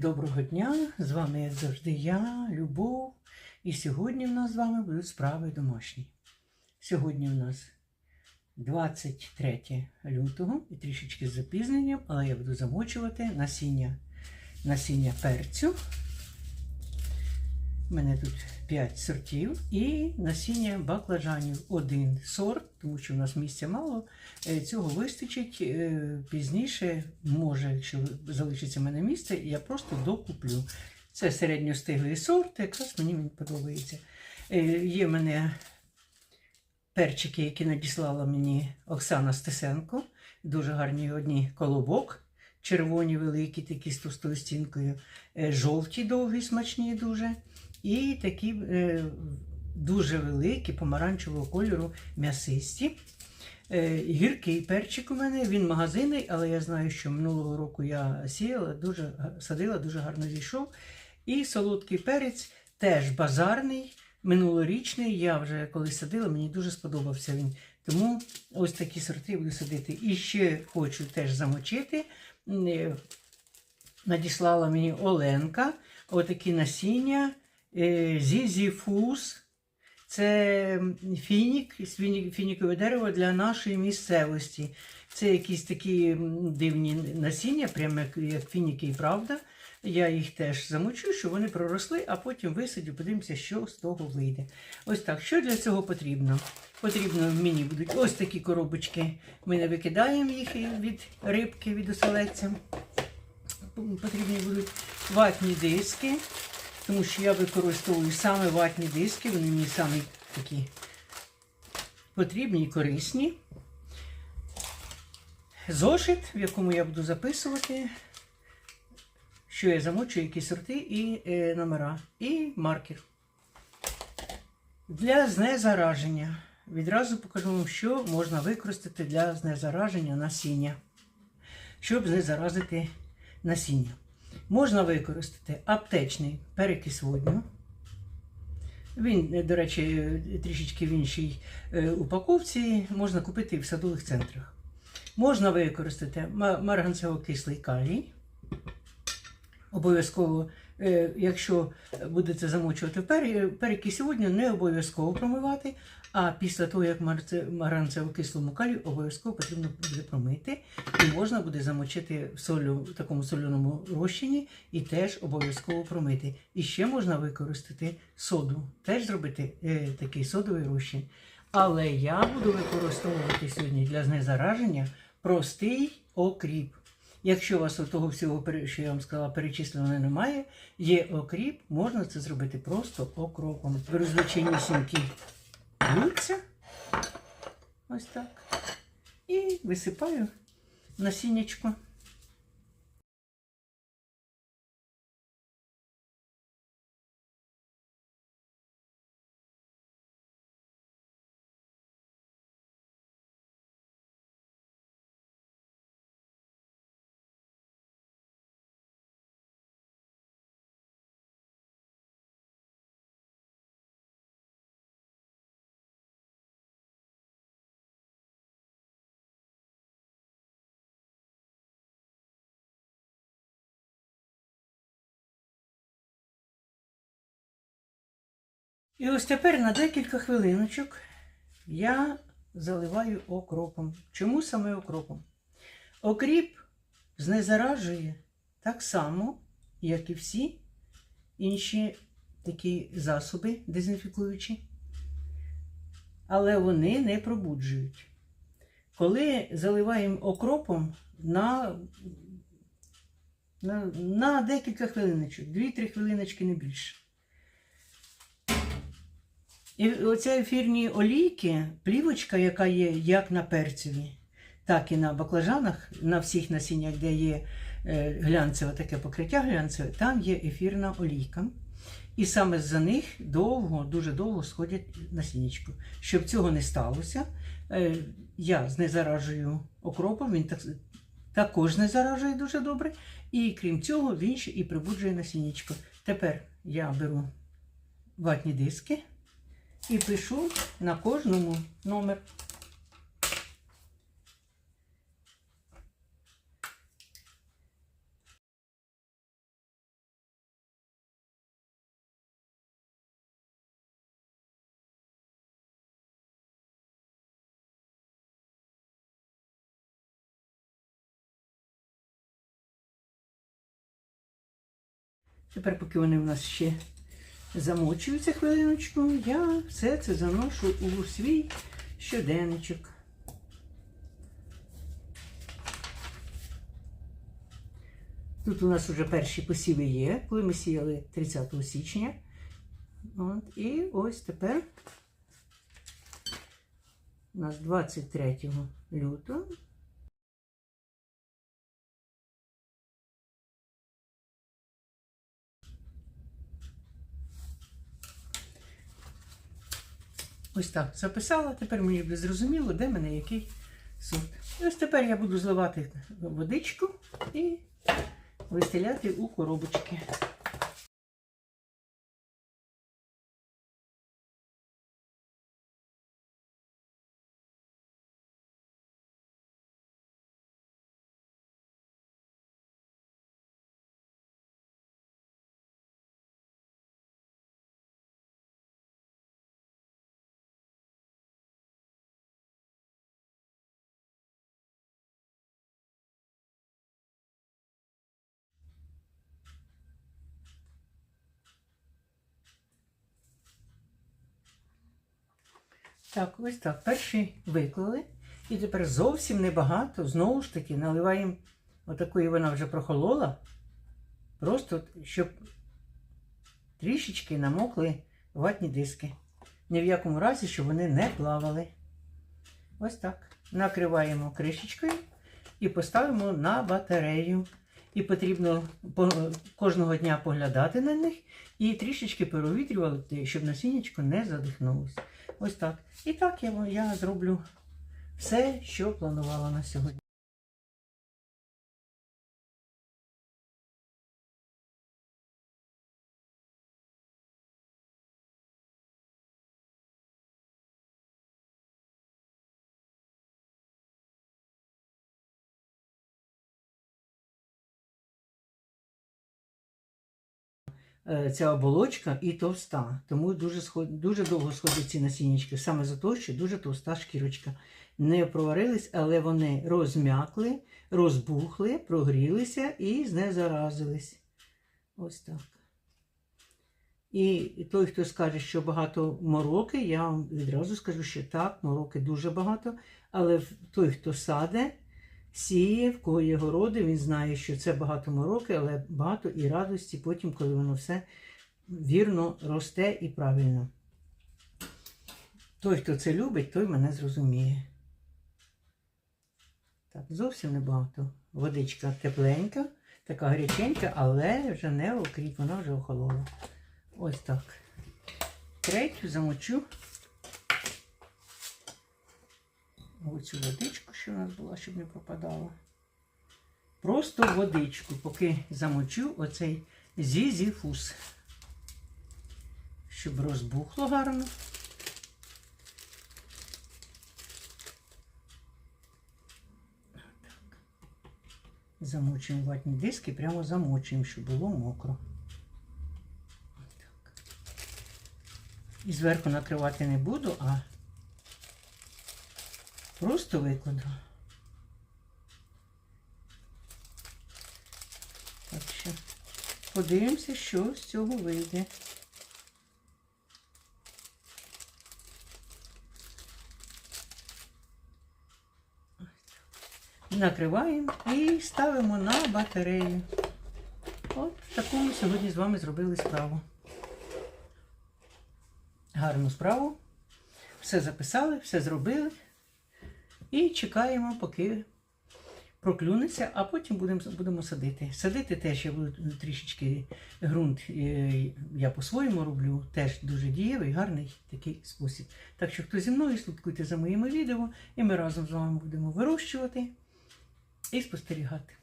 Доброго дня! З вами, як завжди, я, Любов. І сьогодні в нас з вами будуть справи домашні. Сьогодні в нас 23 лютого і трішечки з запізненням, але я буду замочувати насіння, насіння перцю. У мене тут 5 сортів і насіння баклажанів один сорт, тому що в нас місця мало. Е, Цього вистачить е, пізніше, може, якщо залишиться в мене місце, я просто докуплю. Це середньостиглий сорт, якраз мені він подобається. Е, Є в мене перчики, які надіслала мені Оксана Стесенко. Дуже гарні одні колобок. Червоні великі, такі з товстою стінкою, жовті довгі, смачні дуже. І такі е, дуже великі, помаранчевого кольору м'ясисті. Е, гіркий перчик у мене, він магазинний, але я знаю, що минулого року я сіяла, дуже, садила, дуже гарно зійшов. І солодкий перець теж базарний, минулорічний. Я вже коли садила, мені дуже сподобався він. Тому ось такі сорти буду садити. І ще хочу теж замочити. Е, Надіслала мені Оленка отакі насіння зізіфус. Це фінік, фінік, фінікове дерево для нашої місцевості. Це якісь такі дивні насіння, прямо як фініки і правда. Я їх теж замочу, щоб вони проросли, а потім висадю, подивимося, що з того вийде. Ось так. Що для цього потрібно? Потрібно мені будуть ось такі коробочки. Ми не викидаємо їх від рибки, від оселедця. Потрібні будуть ватні диски, тому що я використовую саме ватні диски, вони мені самі такі потрібні і корисні. Зошит, в якому я буду записувати, що я замочую, які сорти і е, номера, і маркер. Для знезараження. Відразу покажу вам, що можна використати для знезараження насіння, щоб знезаразити насіння. Можна використати аптечний перекис водню. Він, е, до речі, трішечки в іншій е, упаковці можна купити в садових центрах. Можна використати ма- марганцево-кислий калій. Обов'язково, е, якщо будете замочувати в перекисі водню, не обов'язково промивати, а після того, як марце- марганцево-кислому калію, обов'язково потрібно буде промити. І можна буде замочити в солю, в такому соляному розчині і теж обов'язково промити. І ще можна використати соду, теж зробити е, такий содовий розчин. Але я буду використовувати сьогодні для знезараження простий окріп. Якщо у вас того всього, що я вам сказала, перечислено немає, є окріп, можна це зробити просто окропом. Беру звичайнісінькі яйця, ось так, і висипаю насіннячко. І ось тепер на декілька хвилиночок я заливаю окропом. Чому саме окропом? Окріп знезаражує так само, як і всі інші такі засоби дезінфікуючі, але вони не пробуджують. Коли заливаємо окропом на, на, на декілька хвилиночок, 2-3 хвилиночки не більше. І оця ефірні олійки, плівочка, яка є як на перцеві, так і на баклажанах, на всіх насіннях, де є е, глянцеве таке покриття глянцеве, там є ефірна олійка. І саме за них довго, дуже довго сходять насіннячку. Щоб цього не сталося, е, я знезаражую окропом, він так, також знезаражує дуже добре. І крім цього, він ще і прибуджує насіннячко. Тепер я беру ватні диски і пишу на кожному номер. Тепер поки вони в нас ще замочуються хвилиночку, я все це заношу у свій щоденничок. Тут у нас вже перші посіви є, коли ми сіяли 30 січня. От, і ось тепер у нас 23 лютого. Ось так записала. Тепер мені буде зрозуміло, де мене який сорт. І ось тепер я буду зливати водичку і вистеляти у коробочки. Так, ось так. Перший виклали. І тепер зовсім небагато. Знову ж таки, наливаємо отакої вона вже прохолола. Просто щоб трішечки намокли ватні диски. Ні в якому разі, щоб вони не плавали. Ось так. Накриваємо кришечкою і поставимо на батарею. І потрібно кожного дня поглядати на них і трішечки перевітрювати, щоб насіннячко не задихнулося. Ось так. І так я, я зроблю все, що планувала на сьогодні. Ця оболочка і товста, тому дуже сход... дуже довго сходять ці насіннячки, саме за те, що дуже товста шкірочка. Не проварились, але вони розм'якли, розбухли, прогрілися і знезаразились. Ось так. І той, хто скаже, що багато мороки, я вам відразу скажу, що так, мороки дуже багато. Але той, хто саде, сіє, в кого є городи, він знає, що це багато мороки, але багато і радості потім, коли воно все вірно росте і правильно. Той, хто це любить, той мене зрозуміє. Так, зовсім небагато. Водичка тепленька, така гаряченька, але вже не окріп, вона вже охолола. Ось так. Третю замочу. Оцю водичку, що у нас була, щоб не пропадала. Просто водичку, поки замочу оцей зізіфус. Щоб розбухло гарно. Замочуємо ватні диски, прямо замочуємо, щоб було мокро. І зверху накривати не буду, а Просто викладу. Так що подивимося, що з цього вийде. Накриваємо і ставимо на батарею. От таку ми сьогодні з вами зробили справу. Гарну справу. Все записали, все зробили. І чекаємо, поки проклюнеться, а потім будемо, будемо садити. Садити теж я буду трішечки ґрунт е, я по-своєму роблю, теж дуже дієвий, гарний такий спосіб. Так що хто зі мною, слідкуйте за моїми відео, і ми разом з вами будемо вирощувати і спостерігати.